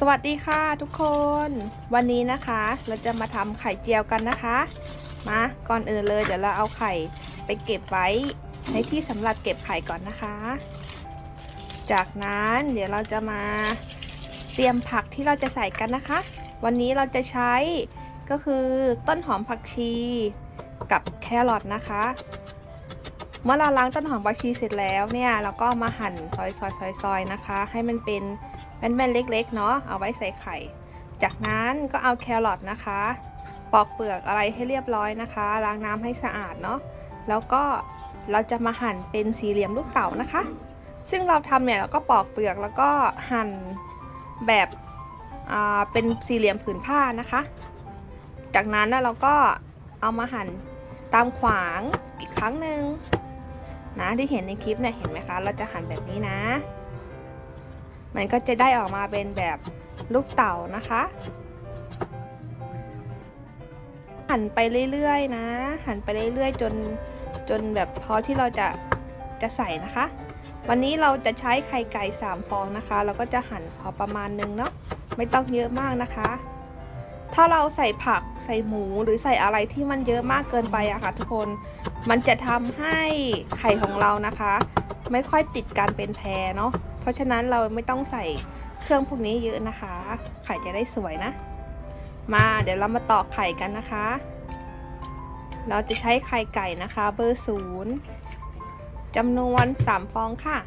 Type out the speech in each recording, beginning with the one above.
สวัสดีค่ะทุกคน วันนี้นะคะเราจะมาทำไข่เจียวกันนะคะ มาก่อนอื่นเลยเดี๋ยวเราเอาไข่ไปเก็บไว้ในที่สำหรับเก็บไข่ก่อนนะคะ จากนั้นเดี๋ยวเราจะมาเตรียมผักที่เราจะใส่กันนะคะ วันนี้เราจะใช้ก็คือต้นหอมผักชีกับแครอทนะคะ เมื่อเราล้างต้นหอมผักชีเสร็จแล้วเนี่ยเราก็มาหั่นซอยๆๆๆนะคะ ให้มันเป็น แม่นๆเล็ก ๆ เนาะเอาไว้ใส่ไข่ จากนั้นก็เอาแครอทนะคะ ปอกเปลือกอะไรให้เรียบร้อยนะคะ ล้างน้ำให้สะอาดเนาะแล้วก็เราจะมาหั่นเป็นสี่เหลี่ยมลูกเต๋านะคะ ซึ่งเราทำเนี่ยเราก็ปอกเปลือกแล้วก็หั่นแบบเป็นสี่เหลี่ยมผืนผ้านะคะ จากนั้นนะเราก็เอามาหั่นตามขวางอีกครั้งหนึ่งนะที่เห็นในคลิปเนี่ยเห็นไหมคะ เราจะหั่นแบบนี้นะ มันก็จะได้ออกมาเป็นแบบลูกเต่านะคะหั่นไปเรื่อยๆนะ หั่นไปเรื่อยๆ จนจนแบบพอที่เราจะจะใส่นะคะ วันนี้เราจะใช้ไข่ไก่3ฟองนะคะเราก็จะหั่นพอประมาณนึงเนาะไม่ต้องเยอะมากนะคะ ถ้าเราใส่ผักใส่หมูหรือใส่อะไรที่มันเยอะมากเกินไปอะค่ะทุกคน มันจะทำให้ไข่ของเรานะคะ ไม่ค่อยติดกันเป็นแพรเนาะ ราะฉะนั้นเราไม่ต้องใส่เครื่องพวกนี้เยอะนะคะ ไข่จะได้สวยนะ มาเดี๋ยวเรามาตอกไข่กันนะคะ เราจะใช้ไข่ไก่นะคะ เบอร์ศูนย์จำนวน 3 ฟองค่ะ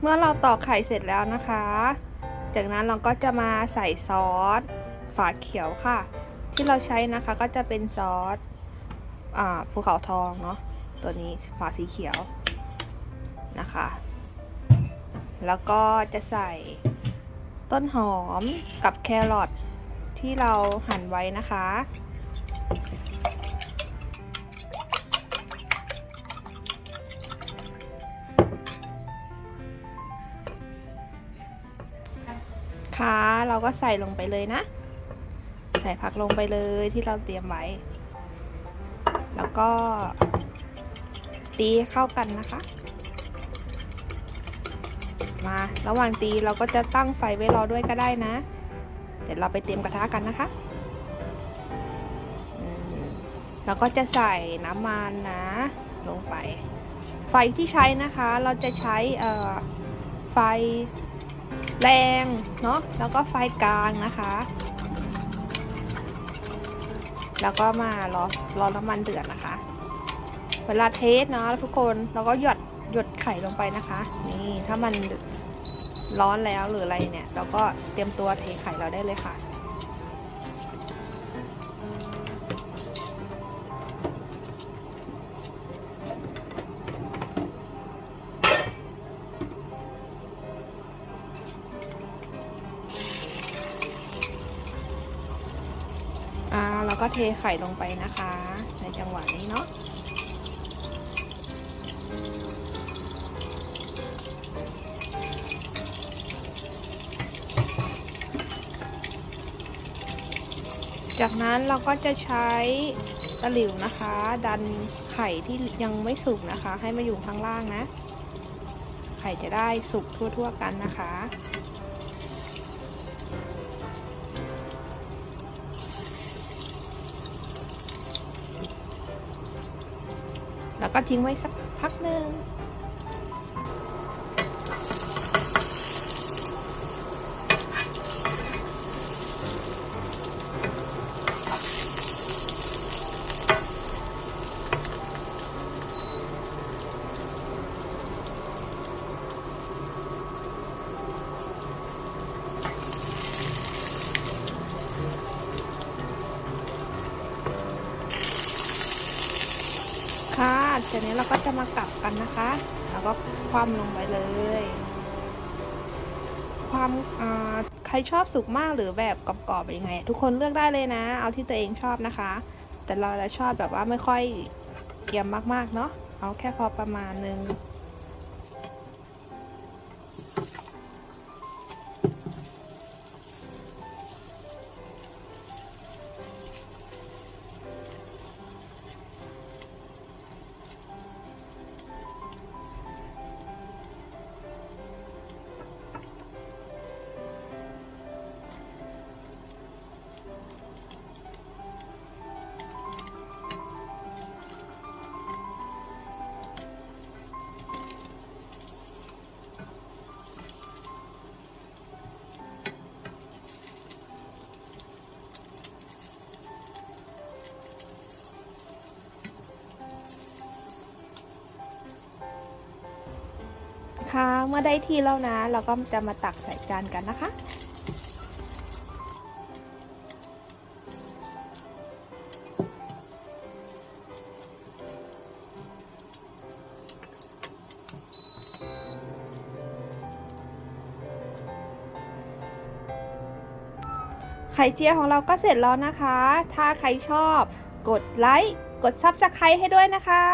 เมื่อเราตอกไข่เสร็จแล้วนะคะ จากนั้นเราก็จะมาใส่ซอสฝาเขียวค่ะ ที่เราใช้นะคะก็จะเป็นซอสอ่าภูเขาทองเนาะตัวนี้ฝาสีเขียวนะคะ แล้วก็จะใส่ต้นหอมกับแครอทที่เราหั่นไว้นะคะ คะ เราก็ใส่ลงไปเลยนะ ใส่ผักลงไปเลยที่เราเตรียมไว้ แล้วก็ ตีเข้ากันนะคะ มาระหว่างตีเราก็จะตั้งไฟไว้รอด้วยก็ได้นะ เดี๋ยวเราไปเตรียมกระทะกันนะคะแล้วก็จะใส่น้ำมันนะ ลงไป ไฟที่ใช้นะคะ เราจะใช้ไฟ แรงเนาะแล้วก็ไฟกลางนะคะ แล้วก็มารอรอน้ำมันเดือดนะคะ เวลาเทสเนาะทุกคนเราก็หยดหยดไข่ลงไปนะคะ นี่ถ้ามันร้อนแล้วหรืออะไรเนี่ย เราก็เตรียมตัวเทไข่เราได้เลยค่ะ เทไข่ลงไปนะคะ ในจังหวะนี้เนาะจากนั้นเราก็จะใช้ตะหลิวนะคะ ดันไข่ที่ยังไม่สุกนะคะ ให้มาอยู่ข้างล่างนะ ไข่จะได้สุกทั่วๆกันนะคะ แล้วก็ทิ้งไว้สักพักหนึ่ง ค่ะจากนี้เราก็จะมากลับกันนะคะ แล้วก็คว่ำลงไปเลย ความใครชอบสุกมากหรือแบบกรอบๆยังไง ทุกคนเลือกได้เลยนะ เอาที่ตัวเองชอบนะคะ แต่เราจะชอบแบบว่าไม่ค่อยเกรียมมากๆเนาะเอาแค่พอประมาณนึง เมื่อได้ที่แล้วนะ เราก็จะมาตักใส่จานกันนะคะ ไข่เจียวของเราก็เสร็จแล้วนะคะ ถ้าใครชอบ กดไลค์ กด Subscribe ให้ด้วยนะคะ